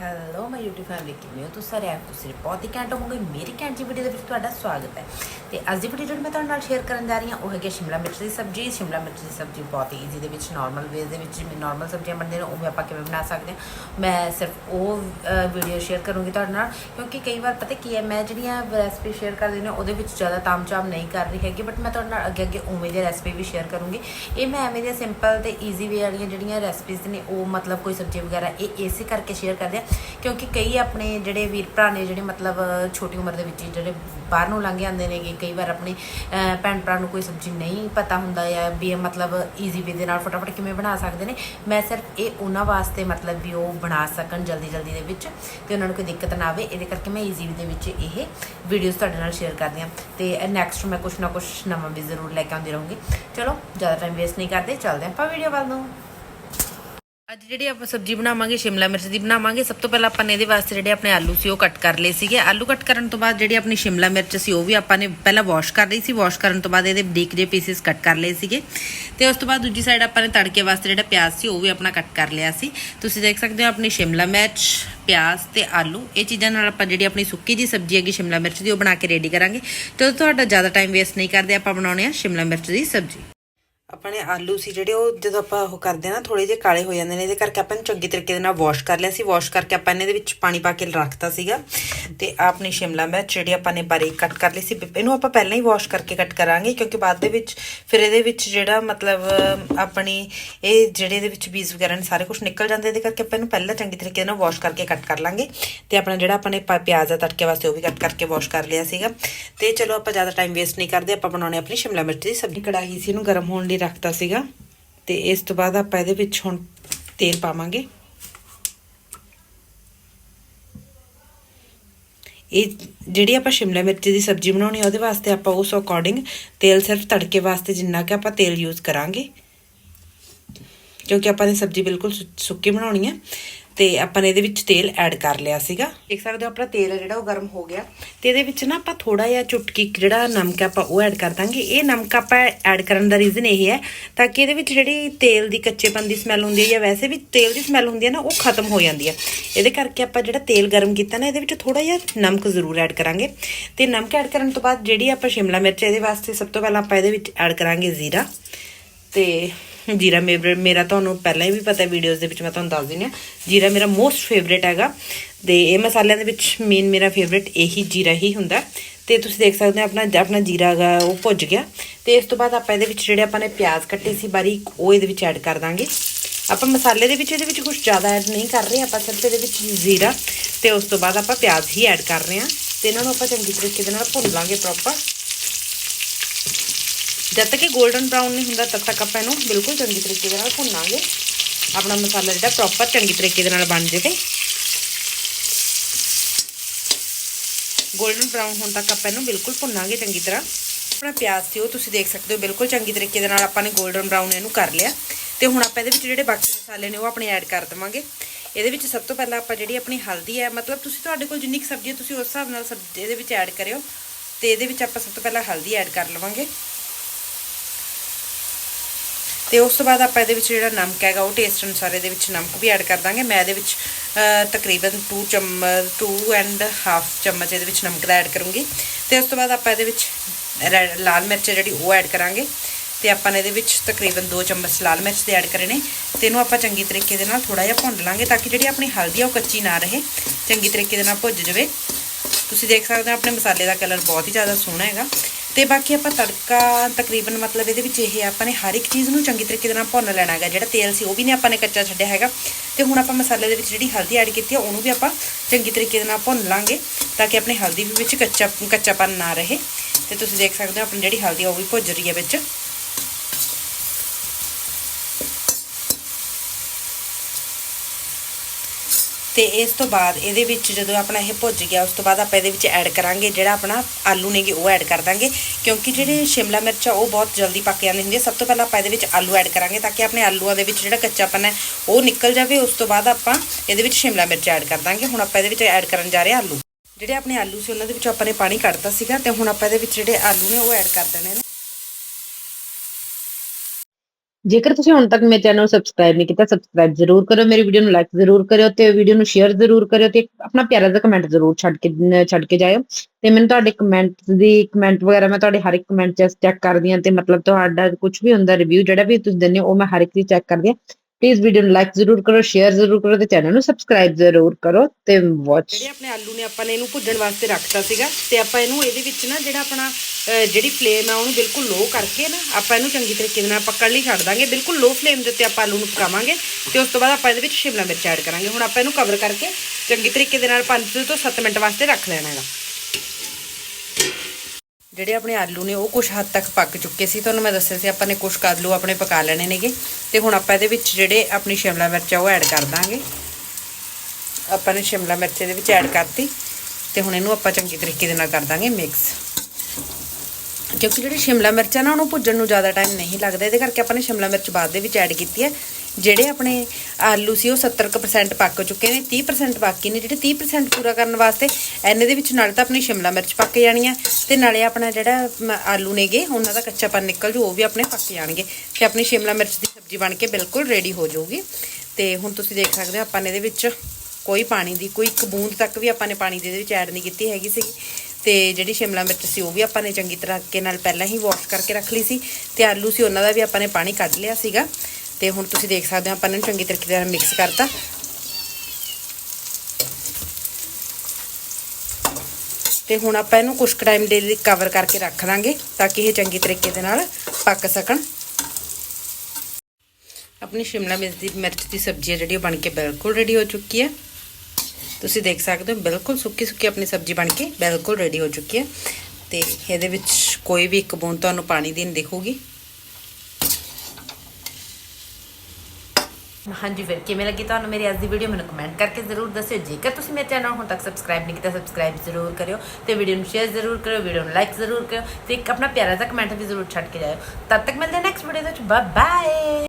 Hello ਮੈਂ YouTube family ਕਿਵੇਂ ਹੋ? ਤੁਸੀਂ ਸਾਰੇ ਆਪ ਤੁਸੀਂ ਬਹੁਤ ਹੀ ਘੈਂਟ ਹੋਵੋਗੇ, ਮੇਰੀ ਘੈਂਟ ਜੀ ਵੀਡੀਓ ਦੇ ਵਿੱਚ ਤੁਹਾਡਾ ਸਵਾਗਤ ਹੈ। ਤੇ ਅੱਜ ਦੀ ਵੀਡੀਓ ਜਿਹੜੀ ਮੈਂ ਤੁਹਾਡੇ ਨਾਲ ਸ਼ੇਅਰ ਕਰਨ ਜਾ ਰਹੀ ਹਾਂ, ਉਹ ਹੈਗੀ ਸ਼ਿਮਲਾ ਮਿਰਚ ਦੀ ਸਬਜ਼ੀ। ਸ਼ਿਮਲਾ ਮਿਰਚ ਦੀ ਸਬਜ਼ੀ ਬਹੁਤ ਹੀ ਈਜ਼ੀ ਦੇ ਵਿੱਚ ਨਾਰਮਲ ਵੇਜ਼ ਦੇ ਵਿੱਚ, ਜਿਵੇਂ ਨਾਰਮਲ ਸਬਜ਼ੀਆਂ ਬਣਦੀਆਂ ਨੇ ਉਹ ਆਪਾਂ ਕਿਵੇਂ ਬਣਾ ਸਕਦੇ ਹਾਂ। ਮੈਂ ਸਿਰਫ ਉਹ ਵੀਡੀਓ ਸ਼ੇਅਰ ਕਰੂੰਗੀ ਤੁਹਾਡੇ ਨਾਲ, ਕਿਉਂਕਿ ਕਈ ਵਾਰ ਪਤਾ ਕੀ ਹੈ, ਮੈਂ ਜਿਹੜੀਆਂ ਰੈਸਪੀ ਸ਼ੇਅਰ ਕਰਦੀ ਨੇ, ਉਹਦੇ ਵਿੱਚ ਜ਼ਿਆਦਾ ਤਾਮਝਾਮ ਨਹੀਂ ਕਰ ਰਹੀ ਹੈਗੀ ਬਟ ਮੈਂ ਤੁਹਾਡੇ ਨਾਲ ਅੱਗੇ ਅੱਗੇ ਉਵੇਂ ਦੀ ਰੈਸਪੀ ਵੀ ਸ਼ੇਅਰ ਕਰੂੰਗੀ। ਇਹ ਮੈਂ ਐਵੇਂ ਦੀਆਂ ਸਿੰਪਲ ਤੇ ਈਜ਼ੀ ਵੇ ਵਾਲੀਆਂ ਜਿਹੜੀਆਂ ਰੈਸਪੀਜ਼ ਨੇ, ਉਹ ਮਤਲਬ ਕੋਈ ਸਬਜ਼ੀ ਵਗੈਰਾ, ਇਹ ਇਸੇ ਕਰਕੇ ਸ਼ੇਅਰ ਕਰਦੇ ਆ। ਕਿਉਂਕਿ ਕਈ ਆਪਣੇ ਜਿਹੜੇ ਵੀਰ ਭਰਾ ਨੇ ਜਿਹੜੇ ਮਤਲਬ ਛੋਟੀ ਉਮਰ ਦੇ ਵਿੱਚ ਜਿਹੜੇ ਬਾਹਰ ਨੂੰ ਲੰਘ ਜਾਂਦੇ ਨੇਗੇ, ਕਈ ਵਾਰ ਆਪਣੇ ਭੈਣ ਭਰਾ ਨੂੰ ਕੋਈ ਸਬਜ਼ੀ ਨਹੀਂ ਪਤਾ ਹੁੰਦਾ ਜਾਂ ਵੀ ਮਤਲਬ ਈਜ਼ੀ ਵੇ ਦੇ ਨਾਲ ਫਟਾਫਟ ਕਿਵੇਂ ਬਣਾ ਸਕਦੇ ਨੇ। ਮੈਂ ਸਿਰਫ ਇਹ ਉਹਨਾਂ ਵਾਸਤੇ ਮਤਲਬ ਵੀ ਉਹ ਬਣਾ ਸਕਣ ਜਲਦੀ ਜਲਦੀ ਦੇ ਵਿੱਚ ਤੇ ਉਹਨਾਂ ਨੂੰ ਕੋਈ ਦਿੱਕਤ ਨਾ ਆਵੇ। ਇਹਦੇ ਕਰਕੇ ਮੈਂ ਈਜ਼ੀ ਵੇ ਦੇ ਵਿੱਚ ਇਹ ਵੀਡੀਓਜ਼ ਤੁਹਾਡੇ ਨਾਲ ਸ਼ੇਅਰ ਕਰਦੀ ਹਾਂ ਤੇ ਨੈਕਸਟ ਮੈਂ ਕੁਛ ਨਾ ਕੁਛ ਨਵਾਂ ਵੀ ਜ਼ਰੂਰ ਲੈ ਕੇ ਆਉਂਦੀ ਰਹੂੰਗੀ। ਚਲੋ, ਜ਼ਿਆਦਾ ਟਾਈਮ ਵੇਸਟ ਨਹੀਂ ਕਰਦੇ, ਚੱਲਦੇ ਹਾਂ ਆਪਾਂ ਵੀਡੀਓ ਵੱਲ ਨੂੰ। ਅੱਜ ਜਿਹੜੀ ਆਪਾਂ ਸਬਜ਼ੀ ਬਣਾਵਾਂਗੇ, ਸ਼ਿਮਲਾ ਮਿਰਚ ਦੀ ਬਣਾਵਾਂਗੇ, ਸਭ ਤੋਂ ਪਹਿਲਾਂ ਆਪਾਂ ਨੇ ਇਹਦੇ ਵਾਸਤੇ ਜਿਹੜੇ ਆਪਣੇ ਆਲੂ ਸੀ, ਉਹ ਕੱਟ ਕਰ ਲਏ ਸੀਗੇ। ਆਲੂ ਕੱਟ ਕਰਨ ਤੋਂ ਬਾਅਦ ਜਿਹੜੀ ਆਪਣੀ ਸ਼ਿਮਲਾ ਮਿਰਚ ਸੀ, ਉਹ ਵੀ ਆਪਾਂ ਨੇ ਪਹਿਲਾਂ ਵਾਸ਼ ਕਰ ਲਈ ਸੀ। ਵਾਸ਼ ਕਰਨ ਤੋਂ ਬਾਅਦ ਇਹਦੇ ਬਰੀਕ ਜਿਹੇ ਪੀਸਿਸ ਕੱਟ ਕਰ ਲਏ ਸੀਗੇ। ਤੇ ਉਸ ਤੋਂ ਬਾਅਦ ਦੂਜੀ ਸਾਈਡ ਆਪਾਂ ਨੇ ਤੜਕੇ ਵਾਸਤੇ ਜਿਹੜਾ ਪਿਆਜ਼ ਸੀ, ਉਹ ਵੀ ਆਪਣਾ ਕੱਟ ਕਰ ਲਿਆ ਸੀ। ਤੁਸੀਂ ਦੇਖ ਸਕਦੇ ਹੋ ਆਪਣੀ ਸ਼ਿਮਲਾ ਮਿਰਚ, ਪਿਆਜ਼ ਤੇ ਆਲੂ, ਇਹ ਚੀਜ਼ਾਂ ਨਾਲ ਆਪਾਂ ਜਿਹੜੀ ਆਪਣੀ ਸੁੱਕੀ ਜੀ ਸਬਜ਼ੀ ਹੈਗੀ ਸ਼ਿਮਲਾ ਮਿਰਚ ਦੀ, ਉਹ ਬਣਾ ਕੇ ਰੈਡੀ ਕਰਾਂਗੇ। ਤੇ ਤੁਹਾਡਾ ਜ਼ਿਆਦਾ ਟਾਈਮ ਵੇਸਟ ਨਹੀਂ ਕਰਦੇ, ਆਪਾਂ ਬਣਾਉਣੇ ਆ ਸ਼ਿਮਲਾ ਮਿਰਚ ਦੀ ਸਬਜ਼ੀ। ਆਪਣੇ ਆਲੂ ਸੀ ਜਿਹੜੇ ਉਹ ਜਦੋਂ ਆਪਾਂ ਉਹ ਕਰਦੇ ਆ ਨਾ ਥੋੜੇ ਜਿਹੇ ਕਾਲੇ ਹੋ ਜਾਂਦੇ ਨੇ, ਇਹਦੇ ਕਰਕੇ ਆਪਾਂ ਨੂੰ ਚੰਗੀ ਤਰੀਕੇ ਦੇ ਨਾਲ ਵਾਸ਼ ਕਰ ਲਿਆ ਸੀ। ਵਾਸ਼ ਕਰਕੇ ਆਪਾਂ ਇਹਨੇ ਦੇ ਵਿੱਚ ਪਾਣੀ ਪਾ ਕੇ ਰੱਖਤਾ ਸੀਗਾ। ਤੇ ਆਪਣੀ ਸ਼ਿਮਲਾ ਮਿਰਚ ਜਿਹੜੀ ਆਪਾਂ ਨੇ ਬਾਰੀਕ ਕੱਟ ਕਰ ਲਈ ਸੀ। ਇਹਨੂੰ ਆਪਾਂ ਪਹਿਲਾਂ ਹੀ ਵਾਸ਼ ਕਰਕੇ ਕੱਟ ਕਰਾਂਗੇ, ਕਿਉਂਕਿ ਬਾਅਦ ਦੇ ਵਿੱਚ ਫਿਰ ਇਹਦੇ ਵਿੱਚ ਜਿਹੜਾ ਮਤਲਬ ਆਪਣੀ ਇਹ ਜਿਹੜੇ ਇਹਦੇ ਵਿੱਚ ਬੀਜ ਵਗੈਰਾ ਨੇ, ਸਾਰੇ ਕੁਝ ਨਿਕਲ ਜਾਂਦੇ, ਇਹਦੇ ਕਰਕੇ ਆਪਾਂ ਇਹਨੂੰ ਪਹਿਲਾਂ ਚੰਗੀ ਤਰੀਕੇ ਨਾਲ ਵਾਸ਼ ਕਰਕੇ ਕੱਟ ਕਰ ਲਾਂਗੇ। ਤੇ ਆਪਣਾ ਜਿਹੜਾ ਆਪਾਂ ਨੇ ਪਿਆਜ਼ ਦਾ ਤੜਕੇ ਵਾਸਤੇ ਉਹ ਵੀ ਕੱਟ ਕਰਕੇ ਵਾਸ਼ ਕਰ ਲਿਆ ਸੀਗਾ। ਤੇ ਚਲੋ ਆਪਾਂ ਜ਼ਿਆਦਾ ਟਾਈਮ ਵੇਸਟ ਨਹੀਂ ਕਰਦੇ, ਆਪਾਂ ਬਣਾਉਣੇ ਆਪਣੀ ਸ਼ਿਮਲਾ ਮਿਰਚ ਦੀ ਸਬਜ਼ੀ। ਕੜਾਹੀ ਸੀ, ਇਹਨੂੰ ਗਰਮ ਹੋਣ ਲਈ ਰੱਖਤਾ ਸੀਗਾ ਤੇ ਇਸ ਤੋਂ ਬਾਅਦ ਆਪਾਂ ਇਹਦੇ ਵਿੱਚ ਹੁਣ ਤੇਲ ਪਾਵਾਂਗੇ। ਇਹ ਜਿਹੜੀ ਆਪਾਂ ਸ਼ਿਮਲਾ ਮਿਰਚ ਦੀ ਸਬਜ਼ੀ ਬਣਾਉਣੀ ਆ, ਉਹਦੇ ਵਾਸਤੇ ਆਪਾਂ ਉਸ ਅਕੋਰਡਿੰਗ ਤੇਲ ਸਿਰਫ ਤੜਕੇ ਵਾਸਤੇ ਜਿੰਨਾ ਕਿ ਆਪਾਂ ਤੇਲ ਯੂਜ਼ ਕਰਾਂਗੇ। ਕਿਉਂਕਿ ਆਪਾਂ ਨੇ ਸਬਜ਼ੀ ਬਿਲਕੁਲ ਸੁੱਕੀ ਬਣਾਉਣੀ ਹੈ ਤੇ ਆਪਾਂ ਨੇ ਇਹਦੇ ਵਿੱਚ ਤੇਲ ਐਡ ਕਰ ਲਿਆ ਸੀਗਾ। ਦੇਖ ਸਕਦੇ ਹੋ ਆਪਣਾ ਤੇਲ ਹੈ ਜਿਹੜਾ ਉਹ ਗਰਮ ਹੋ ਗਿਆ। ਤੇ ਇਹਦੇ ਵਿੱਚ ਨਾ ਆਪਾਂ ਥੋੜਾ ਜਿਹਾ ਚੁਟਕੀ, ਜਿਹੜਾ ਨਮਕ ਆਪਾਂ ਉਹ ਐਡ ਕਰ ਦਾਂਗੇ। ਇਹ ਨਮਕ ਆਪਾਂ ਐਡ ਕਰਨ ਦਾ ਰੀਜ਼ਨ ਇਹ ਹੈ ਤਾਂ ਕਿ ਇਹਦੇ ਵਿੱਚ ਜਿਹੜੀ ਤੇਲ ਦੀ ਕੱਚੇਪਨ ਦੀ ਸਮੈਲ ਹੁੰਦੀ ਹੈ ਜਾਂ ਵੈਸੇ ਵੀ ਤੇਲ ਦੀ ਸਮੈਲ ਹੁੰਦੀ ਹੈ ਨਾ, ਉਹ ਖਤਮ ਹੋ ਜਾਂਦੀ ਹੈ। ਇਹਦੇ ਕਰਕੇ ਆਪਾਂ ਜਿਹੜਾ ਤੇਲ ਗਰਮ ਕੀਤਾ ਨਾ, ਇਹਦੇ ਵਿੱਚ ਥੋੜਾ ਜਿਹਾ ਨਮਕ ਜ਼ਰੂਰ ਐਡ ਕਰਾਂਗੇ। ਤੇ ਨਮਕ ਐਡ ਕਰਨ ਤੋਂ ਬਾਅਦ ਜਿਹੜੀ ਆਪਾਂ ਸ਼ਿਮਲਾ ਮਿਰਚ ਇਹਦੇ ਵਾਸਤੇ ਸਭ ਤੋਂ ਪਹਿਲਾਂ ਆਪਾਂ ਇਹਦੇ ਵਿੱਚ ਐਡ ਕਰਾਂਗੇ ਜ਼ੀਰਾ। ਤੇ ਜੀਰਾ ਮੇਰਾ ਮੇਰਾ ਤੁਹਾਨੂੰ ਪਹਿਲਾਂ ਹੀ ਵੀ ਪਤਾ ਵੀਡੀਓਜ਼ ਦੇ ਵਿੱਚ ਮੈਂ ਤੁਹਾਨੂੰ ਦੱਸ ਦਿੰਦੀ ਹਾਂ। ਜੀਰਾ ਮੇਰਾ ਮੋਸਟ ਫੇਵਰੇਟ ਹੈਗਾ। ਤੇ ਇਹ ਮਸਾਲਿਆਂ ਦੇ ਵਿੱਚ ਮੇਨ ਮੇਰਾ ਫੇਵਰੇਟ ਇਹੀ ਜੀਰਾ ਹੀ ਹੁੰਦਾ। ਤੇ ਤੁਸੀਂ ਦੇਖ ਸਕਦੇ ਹੋ ਆਪਣਾ ਆਪਣਾ ਜੀਰਾ ਹੈਗਾ, ਉਹ ਭੁੱਜ ਗਿਆ। ਤੇ ਇਸ ਤੋਂ ਬਾਅਦ ਆਪਾਂ ਇਹਦੇ ਵਿੱਚ ਜਿਹੜੇ ਆਪਾਂ ਨੇ ਪਿਆਜ਼ ਕੱਟੇ ਸੀ ਬਾਰੀਕ, ਉਹ ਇਹਦੇ ਵਿੱਚ ਐਡ ਕਰ ਦਾਂਗੇ। ਆਪਾਂ ਮਸਾਲੇ ਦੇ ਵਿੱਚ, ਇਹਦੇ ਵਿੱਚ ਕੁਝ ਜ਼ਿਆਦਾ ਐਡ ਨਹੀਂ ਕਰ ਰਹੇ, ਆਪਾਂ ਸਿਰਫ ਇਹਦੇ ਵਿੱਚ ਜ਼ੀਰਾ ਤੇ ਉਸ ਤੋਂ ਬਾਅਦ ਆਪਾਂ ਪਿਆਜ਼ ਹੀ ਐਡ ਕਰ ਰਹੇ ਹਾਂ। ਤੇ ਇਹਨਾਂ ਨੂੰ ਆਪਾਂ ਚੰਗੀ ਤਰੀਕੇ ਦੇ ਨਾਲ ਭੁੰਨ ਲਾਂਗੇ ਪ੍ਰੋਪਰ ਜਦ ਤੱਕ ਇਹ 골ਡਨ ਬ੍ਰਾਊਨ ਨਹੀਂ ਹੁੰਦਾ, ਤਦ ਤੱਕ ਆਪਾਂ ਇਹਨੂੰ ਬਿਲਕੁਲ ਚੰਗੀ ਤਰੀਕੇ ਦੇ ਨਾਲ ਭੁੰਨਾਂਗੇ। ਆਪਣਾ ਮਸਾਲਾ ਜਿਹੜਾ ਪ੍ਰੋਪਰ ਚੰਗੀ ਤਰੀਕੇ ਦੇ ਨਾਲ ਬਣ ਜਾਵੇ। 골ਡਨ ਬ੍ਰਾਊਨ ਹੋਣ ਤੱਕ ਆਪਾਂ ਇਹਨੂੰ ਬਿਲਕੁਲ ਭੁੰਨਾਂਗੇ ਚੰਗੀ ਤਰ੍ਹਾਂ। ਆਪਣਾ ਪਿਆਜ਼ ਸੀ ਉਹ ਤੁਸੀਂ ਦੇਖ ਸਕਦੇ ਹੋ, ਬਿਲਕੁਲ ਚੰਗੀ ਤਰੀਕੇ ਦੇ ਨਾਲ ਆਪਾਂ ਨੇ 골ਡਨ ਬ੍ਰਾਊਨ ਇਹਨੂੰ ਕਰ ਲਿਆ। ਤੇ ਹੁਣ ਆਪਾਂ ਇਹਦੇ ਵਿੱਚ ਜਿਹੜੇ ਬਾਕੀ ਮਸਾਲੇ ਨੇ ਉਹ ਆਪਣੇ ਐਡ ਕਰ ਦਵਾਂਗੇ। ਇਹਦੇ ਵਿੱਚ ਸਭ ਤੋਂ ਪਹਿਲਾਂ ਆਪਾਂ ਜਿਹੜੀ ਆਪਣੀ ਹਲਦੀ ਹੈ, ਮਤਲਬ ਤੁਸੀਂ ਤੁਹਾਡੇ ਕੋਲ ਜਿੰਨੀ ਕੁ ਸਬਜ਼ੀ ਹੈ, ਤੁਸੀਂ ਉਸ ਹਿਸਾਬ ਨਾਲ ਸਬਜ਼ੀ ਇਹਦੇ ਵਿੱਚ ਐਡ ਕਰਿਓ। ਤੇ ਇਹਦੇ ਵਿੱਚ ਆਪਾਂ ਸਭ ਤੋਂ ਪਹਿਲਾਂ ਹਲਦੀ ਐਡ ਕਰ ਲਵਾਂਗੇ। ਤੇ ਉਸ ਤੋਂ ਬਾਅਦ ਆਪਾਂ ਇਹਦੇ ਵਿੱਚ ਜਿਹੜਾ ਨਮਕ ਹੈਗਾ, ਉਹ ਟੇਸਟ ਅਨੁਸਾਰ ਇਹਦੇ ਵਿੱਚ ਨਮਕ ਵੀ ਐਡ ਕਰ ਦਾਂਗੇ। ਮੈਂ ਇਹਦੇ ਵਿੱਚ ਤਕਰੀਬਨ 2 ਚਮਚ 2 ਐਂਡ ਹਾਫ ਚਮਚ ਇਹਦੇ ਵਿੱਚ ਨਮਕ ਦਾ ਐਡ ਕਰੂੰਗੀ। ਤੇ ਉਸ ਤੋਂ ਬਾਅਦ ਆਪਾਂ ਇਹਦੇ ਵਿੱਚ ਰੈਡ- ਲਾਲ ਮਿਰਚ ਜਿਹੜੀ ਉਹ ਐਡ ਕਰਾਂਗੇ। ਤੇ ਆਪਾਂ ਨੇ ਇਹਦੇ ਵਿੱਚ ਤਕਰੀਬਨ 2 ਚਮਚ ਲਾਲ ਮਿਰਚ ਦੇ ਐਡ ਕਰੇ ਨੇ ਤੇ ਇਹਨੂੰ ਆਪਾਂ ਚੰਗੀ ਤਰੀਕੇ ਦੇ ਨਾਲ ਥੋੜਾ ਜਿਹਾ ਭੁੰਨ ਲਾਂਗੇ ਤਾਂ ਕਿ ਜਿਹੜੀ ਆਪਣੀ ਹਲਦੀ ਆ ਉਹ ਕੱਚੀ ਨਾ ਰਹੇ। ਚੰਗੀ ਤਰੀਕੇ ਦੇ ਨਾਲ ਭੁੱਜ ਜਾਵੇ। ਤੁਸੀਂ ਦੇਖ ਸਕਦੇ ਹੋ ਆਪਣੇ ਮਸਾਲੇ ਦਾ ਕਲਰ ਬਹੁਤ ਹੀ ਜ਼ਿਆਦਾ ਸੋਹਣਾ ਹੈਗਾ। ਤੇ ਬਾਕੀ ਆਪਾਂ ਤੜਕਾ ਤਕਰੀਬਨ ਮਤਲਬ ਇਹਦੇ ਵਿੱਚ ਇਹ ਆਪਾਂ ਨੇ ਹਰ ਇੱਕ ਚੀਜ਼ ਨੂੰ ਚੰਗੀ ਤਰੀਕੇ ਦੇ ਨਾਲ ਭੁੰਨ ਲੈਣਾ ਹੈਗਾ, ਜਿਹੜਾ ਤੇਲ ਸੀ ਉਹ ਵੀ ਨਹੀਂ ਆਪਾਂ ਨੇ ਕੱਚਾ ਛੱਡਿਆ ਹੈਗਾ। ਤੇ ਹੁਣ ਆਪਾਂ ਮਸਾਲੇ ਦੇ ਵਿੱਚ ਜਿਹੜੀ ਹਲਦੀ ਐਡ ਕੀਤੀ ਹੈ ਉਹਨੂੰ ਵੀ ਆਪਾਂ ਚੰਗੀ ਤਰੀਕੇ ਦੇ ਨਾਲ ਭੁੰਨ ਲਾਂਗੇ ਤਾਂ ਕਿ ਆਪਣੀ ਹਲਦੀ ਵੀ ਵਿੱਚ ਕੱਚਾ, ਕੱਚਾਪਨ ਨਾ ਰਹੇ। ਤੇ ਤੁਸੀਂ ਦੇਖ ਸਕਦੇ ਹੋ ਆਪਣੀ ਜਿਹੜੀ ਹਲਦੀ ਉਹ ਵੀ ਭੁੱਜ ਰਹੀ ਹੈ ਵਿੱਚ। ਤੇ ਇਸ ਤੋਂ ਬਾਅਦ ਇਹਦੇ ਵਿੱਚ ਜਦੋਂ ਆਪਣਾ ਇਹ ਭੁੱਜ ਗਿਆ, ਉਸ ਤੋਂ ਬਾਅਦ ਆਪਾਂ ਇਹਦੇ ਵਿੱਚ ਐਡ ਕਰਾਂਗੇ ਜਿਹੜਾ ਆਪਣਾ ਆਲੂ ਨੇਗੇ, ਉਹ ਐਡ ਕਰ ਦਾਂਗੇ। ਕਿਉਂਕਿ ਜਿਹੜੇ ਸ਼ਿਮਲਾ ਮਿਰਚ ਆ, ਉਹ ਬਹੁਤ ਜਲਦੀ ਪੱਕ ਜਾਂਦੇ ਹੁੰਦੇ ਸਭ ਤੋਂ ਪਹਿਲਾਂ ਆਪਾਂ ਇਹਦੇ ਵਿੱਚ ਆਲੂ ਐਡ ਕਰਾਂਗੇ ਤਾਂ ਕਿ ਆਪਣੇ ਆਲੂਆਂ ਦੇ ਵਿੱਚ ਜਿਹੜਾ ਕੱਚਾਪਨ ਹੈ, ਉਹ ਨਿਕਲ ਜਾਵੇ। ਉਸ ਤੋਂ ਬਾਅਦ ਆਪਾਂ ਇਹਦੇ ਵਿੱਚ ਸ਼ਿਮਲਾ ਮਿਰਚ ਐਡ ਕਰ ਦਾਂਗੇ। ਹੁਣ ਆਪਾਂ ਇਹਦੇ ਵਿੱਚ ਐਡ ਕਰਨ ਜਾ ਰਹੇ ਹਾਂ ਆਲੂ। ਜਿਹੜੇ ਆਪਣੇ ਆਲੂ ਸੀ, ਉਹਨਾਂ ਦੇ ਵਿੱਚੋਂ ਆਪਾਂ ਨੇ ਪਾਣੀ ਕੱਢਤਾ ਸੀਗਾ ਤੇ ਹੁਣ ਆਪਾਂ ਇਹਦੇ ਵਿੱਚ ਜਿਹੜੇ ਆਲੂ ਨੇ, ਉਹ ਐਡ ਕਰ ਦੇਣੇ ਨੇ। ਜੇਕਰ ਤੁਸੀਂ ਹੁਣ ਤੱਕ ਮੇਰੇ ਚੈਨਲ ਨੂੰ ਸਬਸਕ੍ਰਾਈਬ ਨਹੀਂ ਕੀਤਾ ਸਬਸਕ੍ਰਾਈਬ ਜ਼ਰੂਰ ਕਰੋ ਮੇਰੀ ਵੀਡੀਓ ਨੂੰ ਲਾਈਕ ਜ਼ਰੂਰ ਕਰਿਓ ਤੇ ਵੀਡੀਓ ਨੂੰ ਸ਼ੇਅਰ ਜ਼ਰੂਰ ਕਰਿਓ ਤੇ ਆਪਣਾ ਪਿਆਰਾ ਜਿਹਾ ਕਮੈਂਟ ਜ਼ਰੂਰ ਛੱਡ ਕੇ, ਅਹ ਛੱਡ ਕੇ ਜਾਇਓ ਤੇ ਮੈਨੂੰ ਤੁਹਾਡੇ ਕਮੈਂਟ ਦੀ ਕਮੈਂਟ ਵਗੈਰਾ ਮੈਂ ਤੁਹਾਡੇ ਹਰ ਇੱਕ ਕਮੈਂਟ ਚੈੱਕ ਕਰਦੀ ਹਾਂ ਤੇ ਮਤਲਬ ਤੁਹਾਡਾ ਕੁਝ ਵੀ ਹੁੰਦਾ ਰਿਵਿਊ ਜਿਹੜਾ ਵੀ ਤੁਸੀਂ ਦਿੰਦੇ ਹੋ, ਉਹ ਮੈਂ ਹਰ ਇੱਕ ਦੀ ਚੈੱਕ ਕਰਦੀ ਹਾਂ। ਪਲੀਜ਼ ਵੀਡੀਓ ਨੂੰ ਲਾਈਕ ਜ਼ਰੂਰ ਕਰੋ ਸ਼ੇਅਰ ਜ਼ਰੂਰ ਕਰੋ ਤੇ ਚੈਨਲ ਨੂੰ ਸਬਸਕ੍ਰਾਈਬ ਜ਼ਰੂਰ ਕਰੋ ਤੇ ਵਾਚ ਜਿਹੜੇ ਆਪਣੇ ਆਲੂ ਨੇ, ਆਪਾਂ ਨੇ ਇਹਨੂੰ ਭੁੱਜਣ ਵਾਸਤੇ ਰੱਖਤਾ ਸੀਗਾ ਤੇ ਆਪਾਂ ਇਹਨੂੰ ਇਹਦੇ ਵਿੱਚ ਨਾ ਜਿਹੜਾ ਆਪਣਾ ਜਿਹੜੀ ਫਲੇਮ ਆ ਉਹਨੂੰ ਬਿਲਕੁਲ ਲੋ ਕਰਕੇ ਨਾ ਆਪਾਂ ਇਹਨੂੰ ਚੰਗੀ ਤਰੀਕੇ ਨਾਲ ਪੱਕਣ ਲਈ ਛੱਡ ਦਾਂਗੇ। ਬਿਲਕੁਲ ਲੋ ਫਲੇਮ ਦੇ ਉੱਤੇ ਆਪਾਂ ਆਲੂ ਨੂੰ ਪਕਾਵਾਂਗੇ ਤੇ ਉਸ ਤੋਂ ਬਾਅਦ ਆਪਾਂ ਇਹਦੇ ਵਿੱਚ ਸ਼ਿਮਲਾ ਮਿਰਚ ਐਡ ਕਰਾਂਗੇ। ਹੁਣ ਆਪਾਂ ਇਹਨੂੰ ਕਵਰ ਕਰਕੇ ਚੰਗੀ ਤਰੀਕੇ ਦੇ ਨਾਲ 5 ਤੋਂ 7 ਮਿੰਟ ਵਾਸਤੇ ਰੱਖ ਲੈਣਾ ਹੈਗਾ। ਜਿਹੜੇ ਆਪਣੇ ਆਲੂ ਨੇ ਉਹ ਕੁਝ ਹੱਦ ਤੱਕ ਪੱਕ ਚੁੱਕੇ ਸੀ, ਤੁਹਾਨੂੰ ਮੈਂ ਦੱਸਿਆ ਸੀ ਆਪਾਂ ਨੇ ਕੁਝ ਆਲੂ ਆਪਣੇ ਪਕਾ ਲੈਣੇ ਨੇਗੇ ਤੇ ਹੁਣ ਆਪਾਂ ਇਹਦੇ ਵਿੱਚ ਜਿਹੜੇ ਆਪਣੀ ਸ਼ਿਮਲਾ ਮਿਰਚ ਆ ਉਹ ਐਡ ਕਰ ਦਾਂਗੇ। ਆਪਾਂ ਨੇ ਸ਼ਿਮਲਾ ਮਿਰਚ ਇਹਦੇ ਵਿੱਚ ਐਡ ਕਰਤੀ ਤੇ ਹੁਣ ਇਹਨੂੰ ਆਪਾਂ ਚੰਗੀ ਤਰੀਕੇ ਦੇ ਨਾਲ ਕਰ ਦਾਂਗੇ ਮਿਕਸ ਕਿਉਂਕਿ ਜਿਹੜੀ ਸ਼ਿਮਲਾ ਮਿਰਚ ਆ ਨਾ, ਉਹਨੂੰ ਭੁੱਜਣ ਨੂੰ ਜ਼ਿਆਦਾ ਟਾਈਮ ਨਹੀਂ ਲੱਗਦਾ, ਇਹਦੇ ਕਰਕੇ ਆਪਾਂ ਨੇ ਸ਼ਿਮਲਾ ਮਿਰਚ ਬਾਅਦ ਦੇ ਵਿੱਚ ਐਡ ਕੀਤੀ ਹੈ। ਜਿਹੜੇ ਆਪਣੇ ਆਲੂ ਸੀ ਉਹ 70% ਪੱਕ ਚੁੱਕੇ ਨੇ 30% ਬਾਕੀ ਨੇ, ਜਿਹੜੇ 30% ਪੂਰਾ ਕਰਨ ਵਾਸਤੇ ਐਨੇ ਦੇ ਵਿੱਚ ਨਾਲ ਤਾਂ ਆਪਣੀ ਸ਼ਿਮਲਾ ਮਿਰਚ ਪੱਕ ਜਾਣੀ ਹੈ ਤੇ ਨਾਲੇ ਆਪਣਾ ਜਿਹੜਾ ਮ- ਆਲੂ ਨੇਗੇ, ਉਹਨਾਂ ਦਾ ਕੱਚਾਪਨ ਨਿਕਲ ਜੂ, ਉਹ ਵੀ ਆਪਣੇ ਪੱਕ ਜਾਣਗੇ ਤੇ ਆਪਣੀ ਸ਼ਿਮਲਾ ਮਿਰਚ ਦੀ ਸਬਜ਼ੀ ਬਣ ਕੇ ਬਿਲਕੁਲ ਰੈਡੀ ਹੋ ਜਾਊਗੀ। ਤੇ ਹੁਣ ਤੁਸੀਂ ਦੇਖ ਸਕਦੇ ਹੋ ਆਪਾਂ ਨੇ ਇਹਦੇ ਵਿੱਚ ਕੋਈ ਪਾਣੀ ਦੀ, ਕੋਈ ਇੱਕ ਬੂੰਦ ਤੱਕ ਵੀ ਆਪਾਂ ਨੇ ਪਾਣੀ ਦੇ ਇਹਦੇ ਵਿੱਚ ਐਡ ਨਹੀਂ ਕੀਤੀ ਹੈਗੀ ਸੀ ਤੇ ਜਿਹੜੀ ਸ਼ਿਮਲਾ ਮਿਰਚ ਸੀ ਉਹ ਵੀ ਆਪਾਂ ਨੇ ਚੰਗੀ ਤਰੀਕੇ ਨਾਲ ਪਹਿਲਾਂ ਹੀ ਵਾਸ਼ ਕਰਕੇ ਰੱਖ ਲਈ ਸੀ ਤੇ ਆਲੂ ਸੀ, ਉਹਨਾਂ ਦਾ ਵੀ ਆਪਾਂ ਨੇ ਪਾਣੀ ਕੱਢ ਲਿਆ ਸੀਗਾ। ਤੇ ਹੁਣ ਤੁਸੀਂ ਦੇਖ ਸਕਦੇ ਹੋ ਆਪਾਂ ਇਹਨੂੰ ਚੰਗੀ ਤਰੀਕੇ ਨਾਲ ਮਿਕਸ ਕਰਤਾ। ਤੇ ਹੁਣ ਆਪਾਂ ਇਹਨੂੰ ਕੁਝ ਟਾਈਮ ਦੇ ਲਈ ਕਵਰ ਕਰਕੇ ਰੱਖ ਦਾਂਗੇ ਤਾਂ ਕਿ ਇਹ ਚੰਗੀ ਤਰੀਕੇ ਦੇ ਨਾਲ ਪੱਕ ਸਕਣ। ਆਪਣੀ ਸ਼ਿਮਲਾ ਮਿਰਚ ਦੀ ਮਿਰਚ ਦੀ ਸਬਜ਼ੀ ਹੈ ਜਿਹੜੀ ਉਹ ਬਣ ਕੇ ਬਿਲਕੁਲ ਰੈਡੀ ਹੋ ਚੁੱਕੀ ਹੈ। ਤੁਸੀਂ ਦੇਖ ਸਕਦੇ ਹੋ ਬਿਲਕੁਲ ਸੁੱਕੀ ਸੁੱਕੀ ਆਪਣੀ ਸਬਜ਼ੀ ਬਣ ਕੇ ਬਿਲਕੁਲ ਰੈਡੀ ਹੋ ਚੁੱਕੀ ਹੈ। ਤੇ ਇਹਦੇ ਵਿੱਚ ਕੋਈ ਵੀ ਇੱਕ ਬੂੰਦ ਤੁਹਾਨੂੰ ਪਾਣੀ ਦੀ ਨਹੀਂ ਦਿਖੂਗੀ। ਹਾਂਜੀ ਫਿਰ, ਕਿਵੇਂ ਲੱਗੀ ਤੁਹਾਨੂੰ ਮੇਰੀ ਅੱਜ ਦੀ ਵੀਡੀਓ ਮੈਨੂੰ ਕਮੈਂਟ ਕਰਕੇ ਜ਼ਰੂਰ ਦੱਸਿਓ। ਜੇਕਰ ਤੁਸੀਂ ਮੇਰੇ ਚੈਨਲ ਹੁਣ ਤੱਕ ਸਬਸਕ੍ਰਾਈਬ ਨਹੀਂ ਕੀਤਾ ਸਬਸਕ੍ਰਾਈਬ ਜ਼ਰੂਰ ਕਰਿਓ ਤੇ ਵੀਡੀਓ ਨੂੰ ਸ਼ੇਅਰ ਜ਼ਰੂਰ ਕਰਿਓ ਵੀਡੀਓ ਨੂੰ ਲਾਈਕ ਜ਼ਰੂਰ ਕਰਿਓ ਤੇ ਇੱਕ ਆਪਣਾ ਪਿਆਰਾ ਜਿਹਾ ਕਮੈਂਟ ਵੀ ਜ਼ਰੂਰ ਛੱਡ ਕੇ ਜਾਇਓ। ਤਦ ਤੱਕ ਮਿਲਦੇ ਨੈਕਸਟ ਵੀਡੀਓ ਦੇ ਵਿੱਚ। Bye bye